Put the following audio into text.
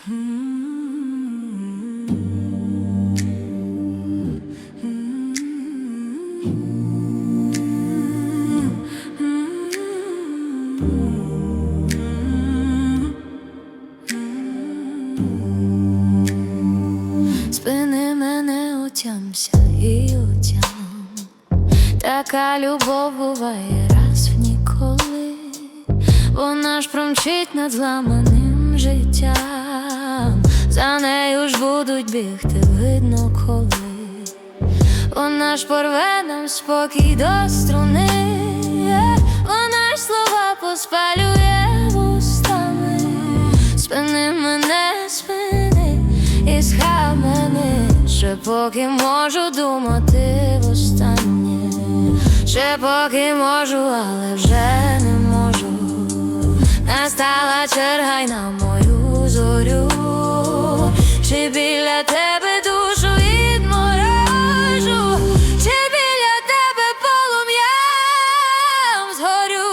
Спини мене отямся і отям. Така любов буває раз в ніколи. Вона ж промчить над зламаним життям. За нею ж будуть бігти, видно коли. Вона ж порве нам спокій до струни. Вона ж слова поспалює вустами. Спини мене, спини і схамени, ще поки можу думати востаннє, ще поки можу, але вже не можу. Настала черга й на мою зорю, тебе душу відморожу, чи біля тебе полум'ям згорю.